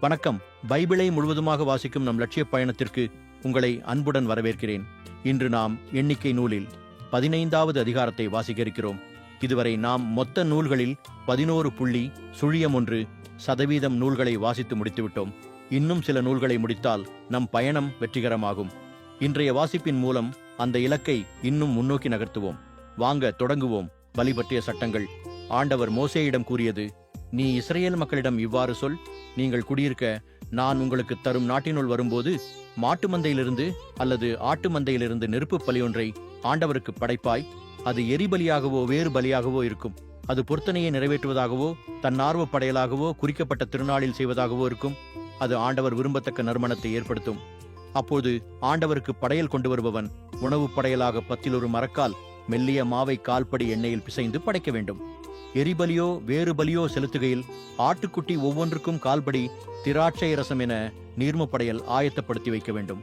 வணக்கம். பைபிளை முழுவதுமாக வாசிக்கும் நம் லட்சிய பயணத்திற்கு உங்களை அன்புடன் வரவேற்கிறேன். இன்று நாம் எண்ணிக்கை நூலில் பதினைந்தாவது அதிகாரத்தை வாசிக்க இருக்கிறோம் இதுவரை நாம் மொத்த நூல்களில் பதினோரு புள்ளி சுழியம் ஒன்று சதவீதம் நூல்களை வாசித்து முடித்துவிட்டோம். இன்னும் சில நூல்களை முடித்தால் நம் பயணம் வெற்றிகரமாகும். இன்றைய வாசிப்பின் மூலம் அந்த இலக்கை இன்னும் முன்னோக்கி நகர்த்துவோம். வாங்க தொடங்குவோம். பலி பற்றிய சட்டங்கள். ஆண்டவர் மோசேயிடம் கூறியது நீ இஸ்ரேல் மக்களிடம் இவ்வாறு சொல் நீங்கள் குடியிருக்க நான் உங்களுக்கு தரும் நாட்டினுள் வரும்போது மாட்டு மந்தையிலிருந்து அல்லது ஆட்டு மந்தையிலிருந்து நெருப்பு பலியொன்றை ஆண்டவருக்கு படைப்பாய். அது எரிபலியாகவோ வேறு பலியாகவோ இருக்கும். அது பொருத்தனையை நிறைவேற்றுவதாகவோ தன்னார்வ படையலாகவோ குறிக்கப்பட்ட திருநாளில் செய்வதாகவோ இருக்கும். அது ஆண்டவர் விரும்பத்தக்க நறுமணத்தை ஏற்படுத்தும். அப்போது ஆண்டவருக்கு படையல் கொண்டு வருபவன் உணவு படையலாக பத்தில் ஒரு மரக்கால் மெல்லிய மாவை கால்படி எண்ணெயில் பிசைந்து படைக்க வேண்டும். எரிபலியோ வேறு பலியோ செலுத்துகையில் ஆட்டுக்குட்டி ஒவ்வொன்றுக்கும் கால்படி திராட்சை ரசம் என நீர்மப்படையல் ஆயத்தப்படுத்தி வைக்க வேண்டும்.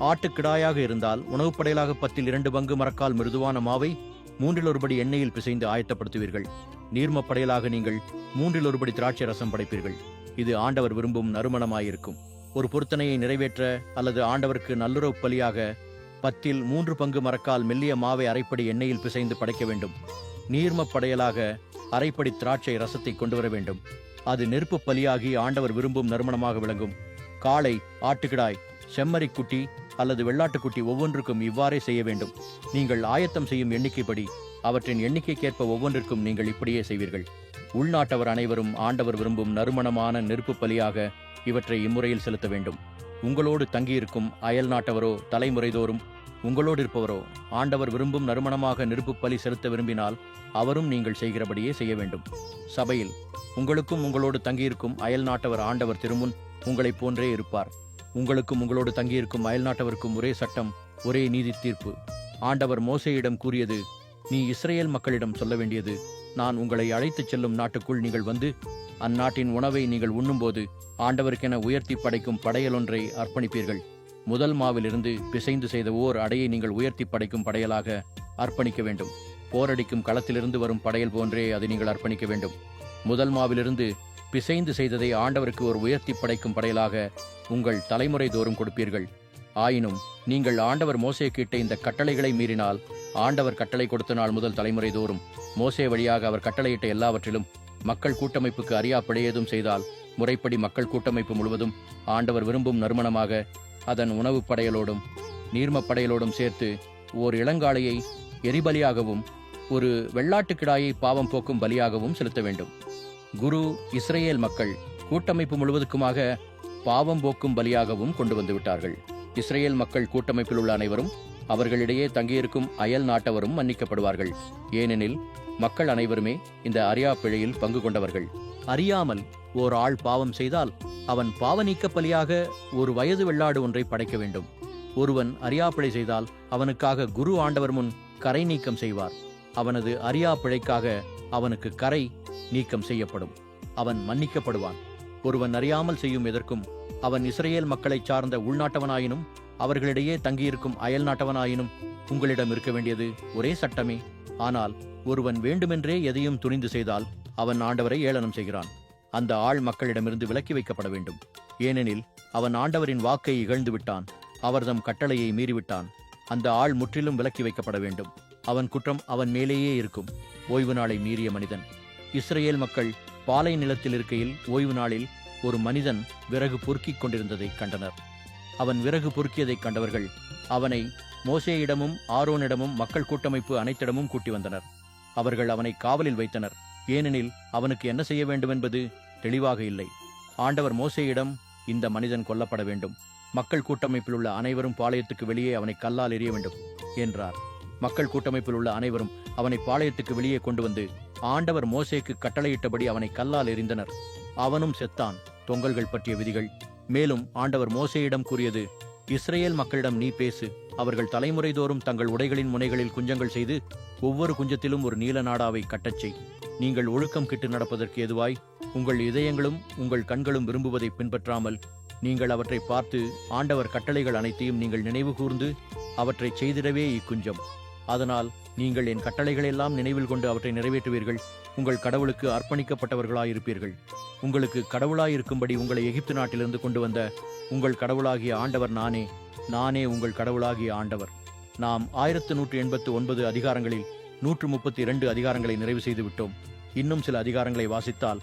ஆட்டுக்கிடாயாக இருந்தால் உணவுப் படையலாக பத்தில் இரண்டு பங்கு மரக்கால் மிருதுவான மாவை மூன்றில் ஒருபடி எண்ணெயில் பிசைந்து ஆயத்தப்படுத்துவீர்கள். நீர்மப்படையலாக நீங்கள் மூன்றில் ஒருபடி திராட்சை ரசம் படைப்பீர்கள். இது ஆண்டவர் விரும்பும் நறுமணமாயிருக்கும். ஒரு பொருத்தனையை நிறைவேற்ற அல்லது ஆண்டவருக்கு நல்லுறவு பலியாக பத்தில் மூன்று பங்கு மரக்கால் மெல்லிய மாவை அரைப்படி எண்ணெயில் பிசைந்து படைக்க வேண்டும். நீர்மப்படையலாக அரைப்படி திராட்சை ரசத்தை கொண்டு வர வேண்டும். அது நெருப்பு பலியாகி ஆண்டவர் விரும்பும் நறுமணமாக விளங்கும். காளை ஆட்டுக்கிடாய் செம்மறிக்குட்டி அல்லது வெள்ளாட்டுக்குட்டி ஒவ்வொன்றுக்கும் இவ்வாறே செய்ய வேண்டும். நீங்கள் ஆயத்தம் செய்யும் எண்ணிக்கைப்படி அவற்றின் எண்ணிக்கைக்கேற்ப ஒவ்வொன்றிற்கும் நீங்கள் இப்படியே செய்வீர்கள். உள்நாட்டவர் அனைவரும் ஆண்டவர் விரும்பும் நறுமணமான நெருப்பு பலியாக இவற்றை இம்முறையில் செலுத்த வேண்டும். உங்களோடு தங்கியிருக்கும் அயல் நாட்டவரோ தலைமுறைதோறும் உங்களோடு இருப்பவரோ ஆண்டவர் விரும்பும் நறுமணமாக நெருப்பு பலி செலுத்த விரும்பினால் அவரும் நீங்கள் செய்கிறபடியே செய்ய வேண்டும். சபையில் உங்களுக்கும் உங்களோடு தங்கியிருக்கும் அயல் நாட்டவர் ஆண்டவர் திருமுன் உங்களைப் போன்றே இருப்பார். உங்களுக்கும் உங்களோடு தங்கியிருக்கும் அயல் நாட்டவருக்கும் ஒரே சட்டம் ஒரே நீதி தீர்ப்பு ஆண்டவர் மோசையிடம் கூறியது நீ இஸ்ரேல் மக்களிடம் சொல்ல வேண்டியது நான் உங்களை அழைத்துச் செல்லும் நாட்டுக்குள் நீங்கள் வந்து அந்நாட்டின் உணவை நீங்கள் உண்ணும்போது ஆண்டவருக்கென உயர்த்தி படைக்கும் படையலொன்றை அர்ப்பணிப்பீர்கள். முதல் மாவிலிருந்து பிசைந்து செய்த ஓர் அடையை நீங்கள் உயர்த்தி படைக்கும் படையலாக அர்ப்பணிக்க வேண்டும். போரடிக்கும் களத்திலிருந்து வரும் படையல் போன்றே அதை நீங்கள் அர்ப்பணிக்க வேண்டும். முதல் மாவிலிருந்து பிசைந்து செய்ததை ஆண்டவருக்கு ஒரு உயர்த்தி படைக்கும் படையலாக உங்கள் தலைமுறை தோறும் கொடுப்பீர்கள். ஆயினும் நீங்கள் ஆண்டவர் மோசே இந்த கட்டளைகளை மீறினால் ஆண்டவர் கட்டளை கொடுத்த நாள் முதல் தலைமுறை தோறும் மோசே வழியாக அவர் கட்டளையிட்ட எல்லாவற்றிலும் மக்கள் கூட்டமைப்புக்கு அறியாப்படையேதும் செய்தால் முறைப்படி மக்கள் கூட்டமைப்பு முழுவதும் ஆண்டவர் விரும்பும் நறுமணமாக அதன் உணவுப் படையலோடும் நீர்மப் படையலோடும் சேர்த்து ஓர் இளங்காளையை எரிபலியாகவும் ஒரு வெள்ளாட்டு கிடாயை பாவம் போக்கும் பலியாகவும் செலுத்த வேண்டும். குரு இஸ்ரேல் மக்கள் கூட்டமைப்பு முழுவதுக்குமாக பாவம் போக்கும் பலியாகவும் கொண்டு வந்துவிட்டார்கள் இஸ்ரேல் மக்கள் கூட்டமைப்பில் உள்ள அனைவரும் அவர்களிடையே தங்கியிருக்கும் அயல் நாட்டவரும் மன்னிக்கப்படுவார்கள். ஏனெனில் மக்கள் அனைவருமே இந்த அறியா பிழையில் பங்கு கொண்டவர்கள். அறியாமல் ஓர் ஆள் பாவம் செய்தால் அவன் பாவநீக்க பலியாக ஒரு வயது வெள்ளாடு ஒன்றை படைக்க வேண்டும். ஒருவன் அரியாப்பிழை செய்தால் அவனுக்காக குரு ஆண்டவர் முன் கரை நீக்கம் செய்வார். அவனது அரியாப்பிழைக்காக அவனுக்கு கரை நீக்கம் செய்யப்படும். அவன் மன்னிக்கப்படுவான். ஒருவன் அறியாமல் செய்யும் எதற்கும் அவன் இஸ்ரேல் மக்களைச் சார்ந்த உள்நாட்டவனாயினும் அவர்களிடையே தங்கியிருக்கும் அயல் நாட்டவனாயினும் உங்களிடம் இருக்க வேண்டியது ஒரே சட்டமே. ஆனால் ஒருவன் வேண்டுமென்றே எதையும் துணிந்து செய்தால் அவன் ஆண்டவரை ஏளனம் செய்கிறான். அந்த ஆள் மக்களிடமிருந்து விலக்கி வைக்கப்பட வேண்டும். ஏனெனில் அவன் ஆண்டவரின் வாக்கை இகழ்ந்து விட்டான். அவர்தம் கட்டளையை மீறிவிட்டான். அந்த ஆள் முற்றிலும் விலக்கி வைக்கப்பட வேண்டும். அவன் குற்றம் அவன் மேலேயே இருக்கும். ஓய்வு நாளை மீறிய மனிதன். இஸ்ரேல் மக்கள் பாலை நிலத்தில் இருக்கையில் ஓய்வு நாளில் ஒரு மனிதன் விறகு பொறுக்கிக் கொண்டிருந்ததைக் கண்டனர். அவன் விறகு பொறுக்கியதைக் கண்டவர்கள் அவனை மோசேயிடமும் ஆரோனிடமும் மக்கள் கூட்டமைப்பு அனைத்திடமும் கூட்டி வந்தனர். அவர்கள் அவனை காவலில் வைத்தனர். ஏனெனில் அவனுக்கு என்ன செய்ய வேண்டுமென்பது தெளிவாக இல்லை. ஆண்டவர் மோசையிடம் இந்த மனிதன் கொல்லப்பட வேண்டும். மக்கள் கூட்டமைப்பில் உள்ள அனைவரும் பாளையத்துக்கு வெளியே அவனை கல்லால் எறிய வேண்டும் என்றார். மக்கள் கூட்டமைப்பில் உள்ள அனைவரும் அவனை பாளையத்துக்கு வெளியே கொண்டு வந்து ஆண்டவர் மோசேக்கு கட்டளையிட்டபடி அவனை கல்லால் எறிந்தனர். அவனும் செத்தான். தொங்கல்கள் பற்றிய விதிகள். மேலும் ஆண்டவர் மோசையிடம் கூறியது இஸ்ரேல் மக்களிடம் நீ பேசு. அவர்கள் தலைமுறை தோறும் தங்கள் உடைகளின் முனைகளில் குஞ்சங்கள் செய்து ஒவ்வொரு குஞ்சத்திலும் ஒரு நீல நாடாவை கட்டச் செய். நீங்கள் ஒழுக்கம் கிட்டு நடப்பதற்கு எதுவாய்? உங்கள் இதயங்களும் உங்கள் கண்களும் விரும்புவதை பின்பற்றாமல் நீங்கள் அவற்றை பார்த்து ஆண்டவர் கட்டளைகள் அனைத்தையும் நீங்கள் நினைவு கூர்ந்து அவற்றை செய்திடவே இக்குஞ்சம். அதனால் நீங்கள் என் கட்டளைகளெல்லாம் நினைவில் கொண்டு அவற்றை நிறைவேற்றுவீர்கள். உங்கள் கடவுளுக்கு அர்ப்பணிக்கப்பட்டவர்களாயிருப்பீர்கள். உங்களுக்கு கடவுளாயிருக்கும்படி உங்களை எகிப்து நாட்டிலிருந்து கொண்டு வந்த உங்கள் கடவுளாகிய ஆண்டவர் நானே நானே உங்கள் கடவுளாகிய ஆண்டவர். நாம் ஆயிரத்து நூற்று எண்பத்து ஒன்பது அதிகாரங்களில் நூற்று முப்பத்தி இரண்டு அதிகாரங்களை நிறைவு செய்துவிட்டோம். இன்னும் சில அதிகாரங்களை வாசித்தால்